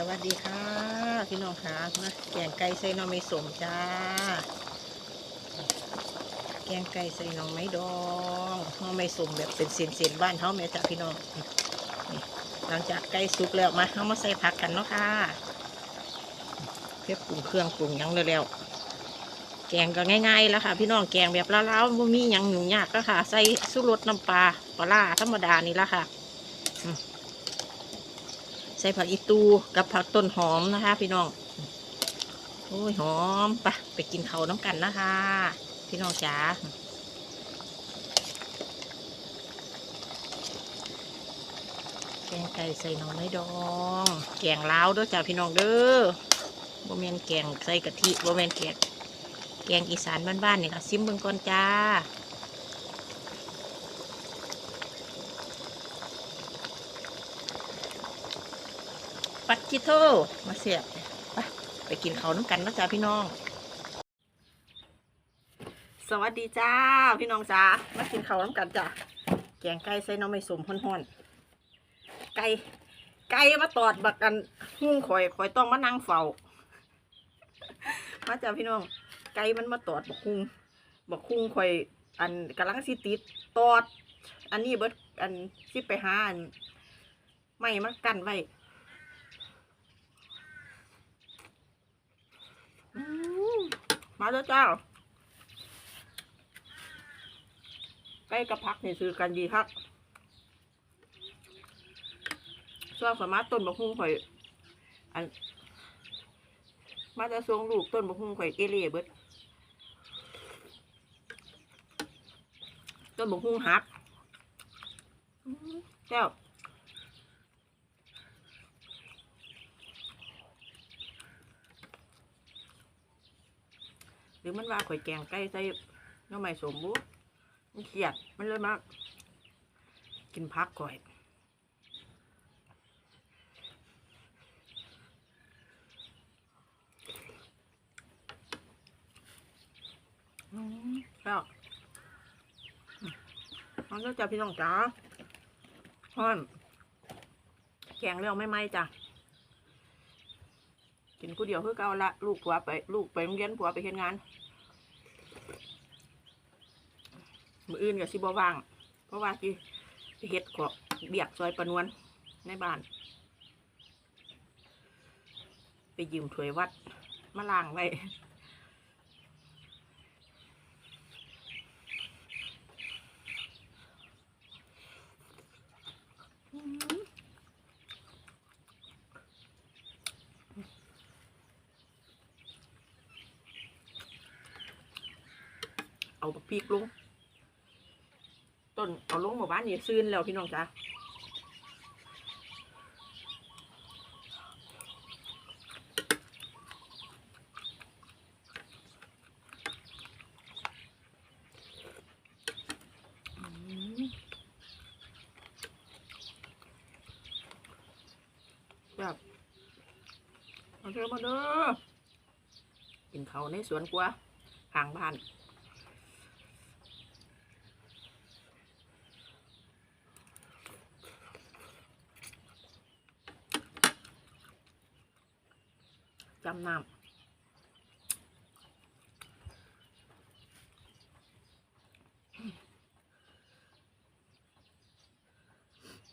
สวัสดีค่ะ พี่น้องค่ะมาแกงไก่ใส่น่อไม้สมจ้า แกงไก่ใส่น่อไม้ดองน่อไม้สมแบบเป็นเศษๆบ้านเขาแม่จ้ะพี่น้องนี่หลังจากไก่สุกแล้วมาเอามาใส่ผักกันเนาะค่ะเพื่อปรุงเครื่องปรุงยังแล้วแกงก็ง่ายๆแล้วค่ะ พี่น้องแกงแบบล้าวๆม่มีหยังหยุ่งยากแล้วค่ะ ใส่สุรสน้ำปลาปลาร้าธรรมดานี่ละค่ะ ใส่ผักอีตูกับผักต้นหอมนะคะ พี่น้องโอ้ยหอมไปะไปกินเขาน้ำกันนะคะ พี่น้องจ๋าแกงไก่ใส่หน่อไม้ดอง แกงลาวด้วยจ้าพี่น้องเด้อบ่แมนแกงใส่กะทิบ่แมนแกงแกงอีสานบ้านๆนี่ค่ะซิมเบิ่งก่อนจ้า ปัดจิโตมาเสียบไปไปกินเขาน้ำกันนะจ๊ะพี่น้อง สวัสดีจ้าพี่น้องจ้ามากินเขาน้ำกันจ้ะแกงไก่ใส่น้องไม่สมห่อนๆไก่ไก่มาตอดบักกันหุ้งข่อยข่อยต้องมานั่งเฝ้ามาจ้ะพี่น้อง ไก่มันมาตอดบักหุ้งบักหุ้งข่อย อันกำลังสิติดตอด อันนี้เบิดอันสิไปหาอันไม่มากันไว้ อืม มาแล้วจ้าใกล้กับพักนี่ซื้อกันดีครับส่วนสามารถต้นบะฮุ่งข่อย อัน มาจะทรงลูกต้นบะฮุ่งข่อยเอเล่เบิดต้นบะฮุ่งหักเจ้า รือมันว่าข่อยแกงไก่ใส่น้ำไม้สมบูมันเขียดมันเลยมากกินพักข่อยแล้วมันก็จะพี่น้องจ๋าฮอนแกงเร็วไม่ไหมจ้ะ กูเดียวคือเก่าละลูกผัวไปลูกไปโรงเรียนผัวไปเฮ็ดงาน มืออื่นกับสิบว่าง เพราะว่าสิไปเฮ็ดขอเบียกซอยประนวนในบ้าน ไปยืมถ้วยวัดมาล่างไว้ เอาบักพริกลง ต้นเอาลงหมู่บ้านนี่ซื้นแล้วพี่น้องจ้าอืมแบบมาเด้อมาเด้อกินเขาในสวนกว่าห่างบ้าน จำนำ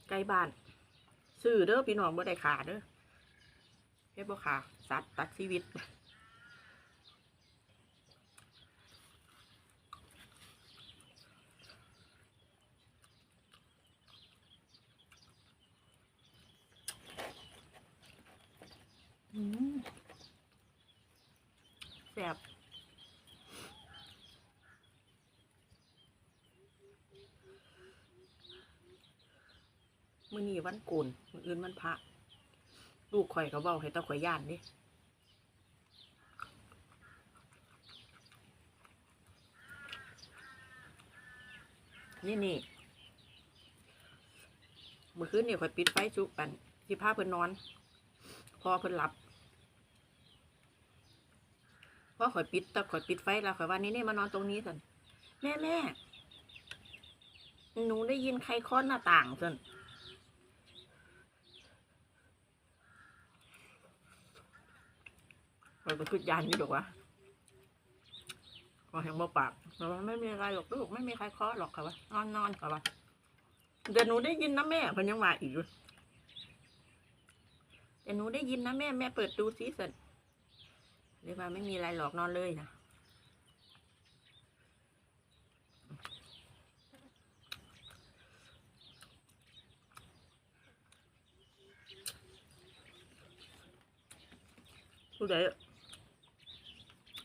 ไก่บ้านซื้อเด้อพี่น้องบ่ได้ขาเด้อเฮ็ดบ่ขาสัตว์ตัดชีวิตอืม ซ่บมื้อนี้วันโกนมื้ออื่นวันพระ ลูกข่อยก็เว้าให้ตาข่อยย่านเดินี่นี่เมื่อคืนนี่ข่อยปิดไฟจุกันที่พาเพิ่นนอน พอเพิ่นหลับ พอข่อยปิดแต่ข่อยปิดไฟแล้วข่อยว่านี่นี่มานอนตรงนี้สันแม่แม่หนูได้ยินใครเคาะหน้าต่างสันคอยก็คือยานนี่ดอกวะก็ยังบ่ปากแต่ว่าไม่มีอะไรหรอกลูกไม่มีใครเคาะหรอกค่ะวะนอนนอนค่ะวะเดี๋ยวหนูได้ยินนะแม่เพิ่นยังว่าอีกอยู่เดี๋ยวหนูได้ยินนะแม่แม่เปิดดูซิเสร็จ เรียกว่าไม่มีอะไรหรอกนอนเลยนะผู้ใด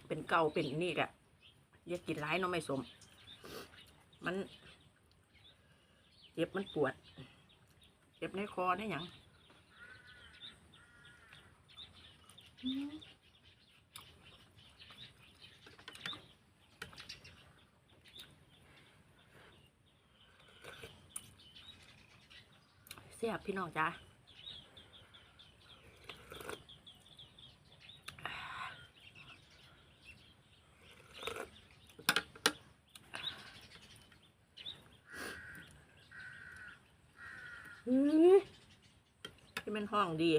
เป็นเก่าเป็นนี่แหละอย่ากินร้ายเนาะไม่สม มันเจ็บมันปวดเจ็บในคอได้ยังอื เสียบพี่น้องจ้าอืมที่มันห้องดี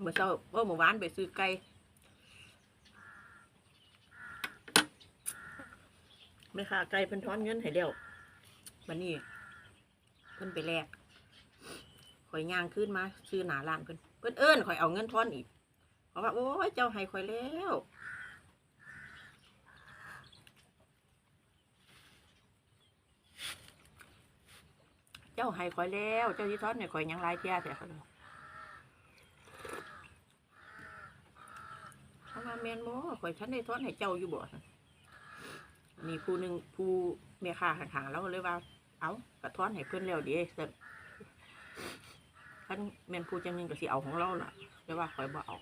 เมื่อเช้าเมื่อเมื่อวานไปซื้อไก่ไม่ค่ะไก่เพิ่นทอนเงินให้เดียววันนี้เพิ่นไปแลกข่อยย่างขึ้นมาซื้อหนาร้านเพิ่นเพิ่นเอิ้นข่อยเอาเงินทอนอีกเพราะว่าโอ้ยเจ้าให้ข่อยแล้วเจ้าให้ข่อยแล้ว เจ้าที่ทอนให้ข่อยยังหลายเที่ยแต่เขาเลย เขาว่า แมนบ่ข่อยฉันได้ทอนให้เจ้าอยู่บ่ซั่นมีผู้หนึ่งผู้แม่ค้าข้างๆแล้วเลยว่า เอากระทอนให้เพื่อนแล้วดีซั่นท่านแมนผู้จังหนึงก็สิเอาของเราล่ะแต่ว่าข่อยบ่เอา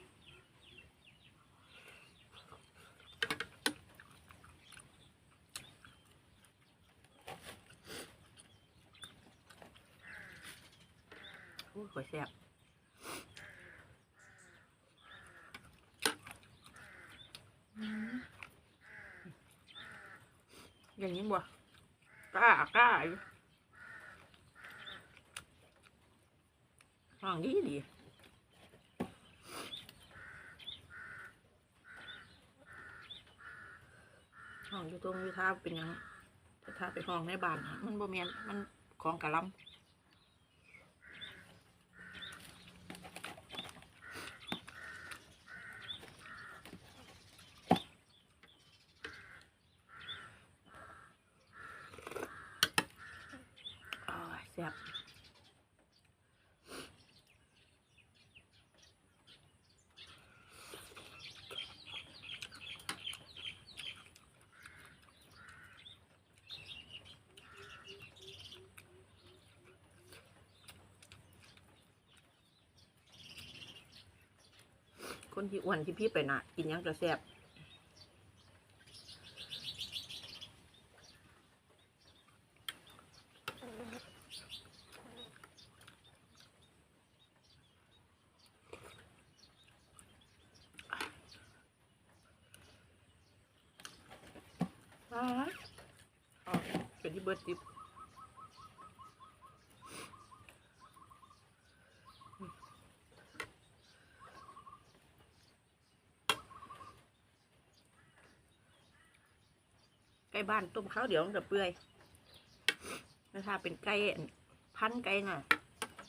โอ้ยข่อยแซ่บ อย่างนี้บ่กล้ากล้าอยู่ห้องดีดีห้องอยู่ตรงอยู่ท่าเป็นยังถ้าท่าไปห้องในบ้านนะมันบ่แม่นมันของกะลำอ้ายแซ่บคนที่อ้วนที่พี่ไปน่ะกินยังจะแซ่บอ้ายอ๋อ เป็นที่เบิร์ดติบไก่บ้านต้มข้าวเดี๋ยวมันจะเปื่อยแล้วถ้าเป็นไก่พันไก่น่ะ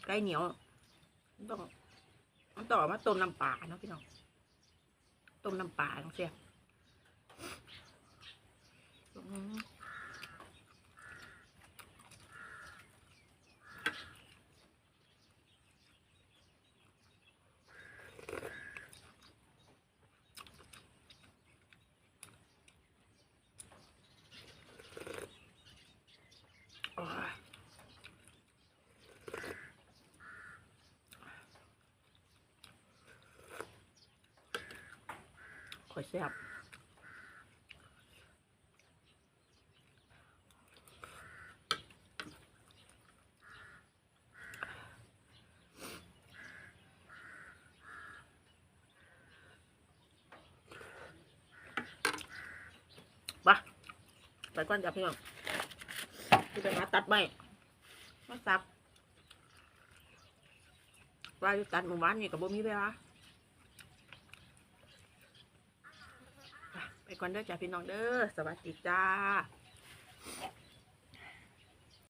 ไก่เหนียวต้องต่องเอมาต้มน้ำปลาเนาะพี่น้องต้มน้ำปลาต้องเสีย ก็แซ่บปะไปก้อนจับพี่น้องพี่จะมาตัดไม้มาสับว่าอยู่ตัดหมู่บ้านนี่กับบ่มีเวลา ไปก่อนเด้อจ้าพี่น้องเด้อสวัสดีจ้า